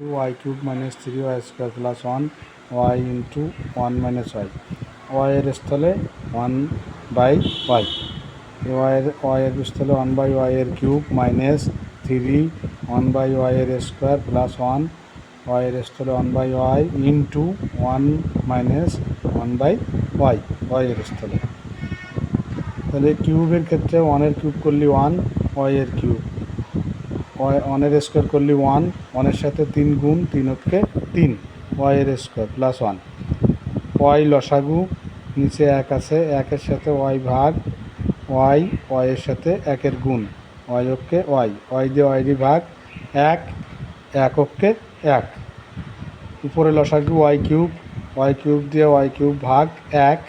Two y cube minus three y square plus one y into one minus y ওয়াইয়ের স্থলে one by Y ওয়াইয়ের ওয়াইয়ের স্থলে one by ওয়াইয়ের cube minus three one by ওয়াইয়ের square plus one ওয়াইয়ের স্থলে one by y into one minus one by y ওয়াইয়ের স্থলে। তাহলে কিউবের ক্ষেত্রে ওয়ানের কিউব করলি ওয়ান ওয়াইয়ের কিউব ওয়ানের স্কোয়ার করলি ওয়ান ওয়ানের সাথে তিন গুণ তিন হচ্ছে তিন ওয়াইয়ের স্কোয়ার প্লাস ওয়ান ওয়াই লসাগু, নিচে এক আছে, একের সাথে ওয়াই ভাগ ওয়াই ওয়াইয়ের সাথে একের গুণ ওয়াই হচ্ছে ওয়াই ওয়াই দিয়ে ওয়াই দিয়ে ভাগ, এক এক হচ্ছে এক। উপরে লসাগু ওয়াই কিউব ওয়াই কিউব দিয়ে ওয়াই কিউব ভাগ, এক,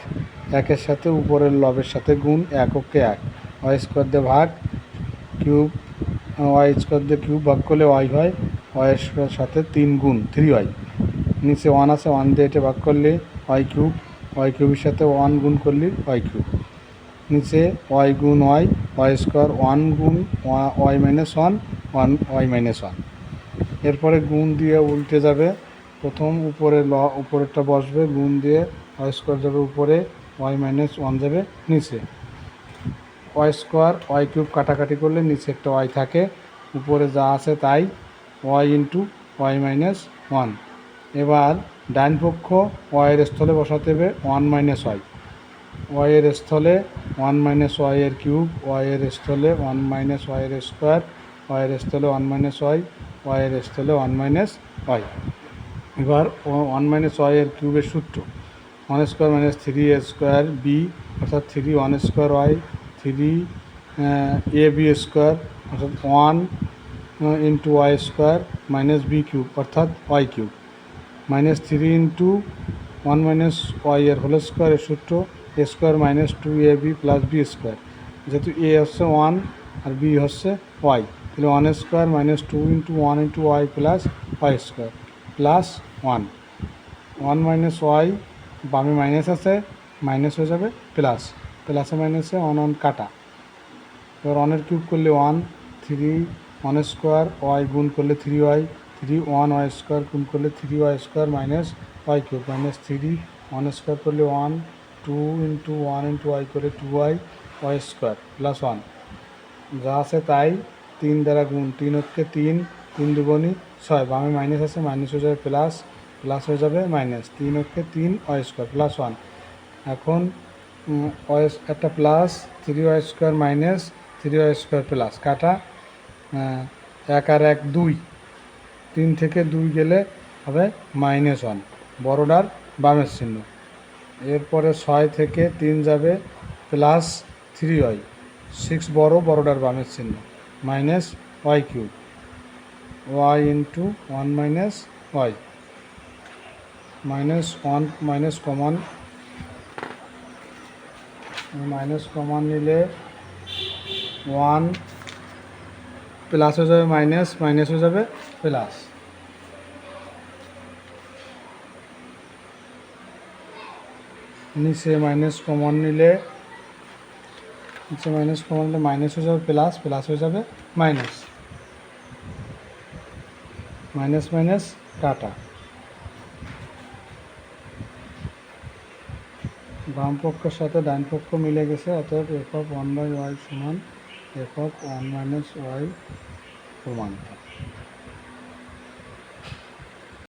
একের সাথে উপরের লবের সাথে গুণ, এক হচ্ছে এক। ওয়াই স্কোয়ার দিয়ে ভাগ কিউব ওয়াই স্কোয়ার দিয়ে কিউব ভাগ করলে ওয়াই হয়। ওয়াই স্কোয়ার সাথে তিন গুণ থ্রি ওয়াই। নিচে ওয়ান আছে ওয়ান দিয়ে এটা ভাগ করলে ওয়াই কিউব। ওয়াই কিউবের সাথে ওয়ান গুণ করলে ওয়াই কিউব। নিচে ওয়াই গুণ ওয়াই ওয়াই স্কোয়ার ওয়ান গুণ y minus one one y minus one এরপরে গুণ দিয়ে উল্টে যাবে, প্রথম উপরে ল উপরেরটা বসবে, গুণ দিয়ে ওয়াই স্কোয়ার যাবে উপরে, ওয়াই মাইনাস ওয়ান যাবে নিচে। ওয়াই স্কোয়ার ওয়াই কিউব কাটাকাটি করলে নিচে একটা ওয়াই থাকে, উপরে যা আছে তাই y into y minus one এবার ডাইন পক্ষ ওয়াইয়ের স্থলে বসাতে হবে ওয়ান মাইনাস ওয়াই ওয়াইয়ের স্থলে ওয়ান মাইনাস ওয়াইয়ের কিউব ওয়াইয়ের স্থলে ওয়ান মাইনাস ওয়াইয়ের স্কোয়ার ওয়াইয়ের স্থলে ওয়ান মাইনাস ওয়াই ওয়াইয়ের স্থলে ওয়ান মাইনাস ওয়াই এবার ওয়ান মাইনাস ওয়াইয়ের কিউবের সূত্র। One square minus three square b অর্থাৎ three one square y three a b square, অর্থাৎ one into y square minus b cube অর্থাৎ y cube minus three into one minus y এর whole স্কোয়ারের সূত্র a square minus two a b plus b square যেহেতু এ হচ্ছে one আর B হচ্ছে Y তাহলে one square minus two into one into y plus y square plus one one minus y বামে minus আছে মাইনাস হয়ে যাবে প্লাস প্লাসে মাইনাসে ওয়ান ওয়ান কাটা। এবার ওয়ানের কিউব করলে one three one square y গুণ করলে three y three one y square গুণ করলে three y square minus y cube minus three one square করলে one two into one into y করে two y y square plus one যা আছে তাই তিন দ্বারা গুণ, তিন হচ্ছে তিন তিন দুগুণই ছয়। বামে মাইনাস আছে মাইনাস হয়ে যাবে প্লাস প্লাস হয়ে যাবে মাইনাস তিন হচ্ছে তিন ওয়াই স্কোয়ার প্লাস ওয়ান এখন একটা plus three y square minus three y square plus কাটা এক আর এক দুই। তিন থেকে দুই গেলে হবে মাইনাস ওয়ান বড়োটার বামের চিহ্ন। এরপরে ছয় থেকে তিন যাবে প্লাস থ্রি ওয়াই সিক্স বড়, বড়োটার বামের চিহ্ন minus y cube y into one minus y minus one minus common minus common নিলে ওয়ান প্লাস হয়ে যাবে মাইনাস মাইনাস হয়ে যাবে প্লাস নিচে মাইনাস কমন নিলে, নিচে মাইনাস কমন নিলে মাইনাস হয়ে যাবে প্লাস প্লাস হয়ে যাবে মাইনাস মাইনাস মাইনাস কাটা বাম পক্ষের সাথে ডান পক্ষ মিলে গেছে, অতএব f of one by y সমান f of one minus y প্রমাণ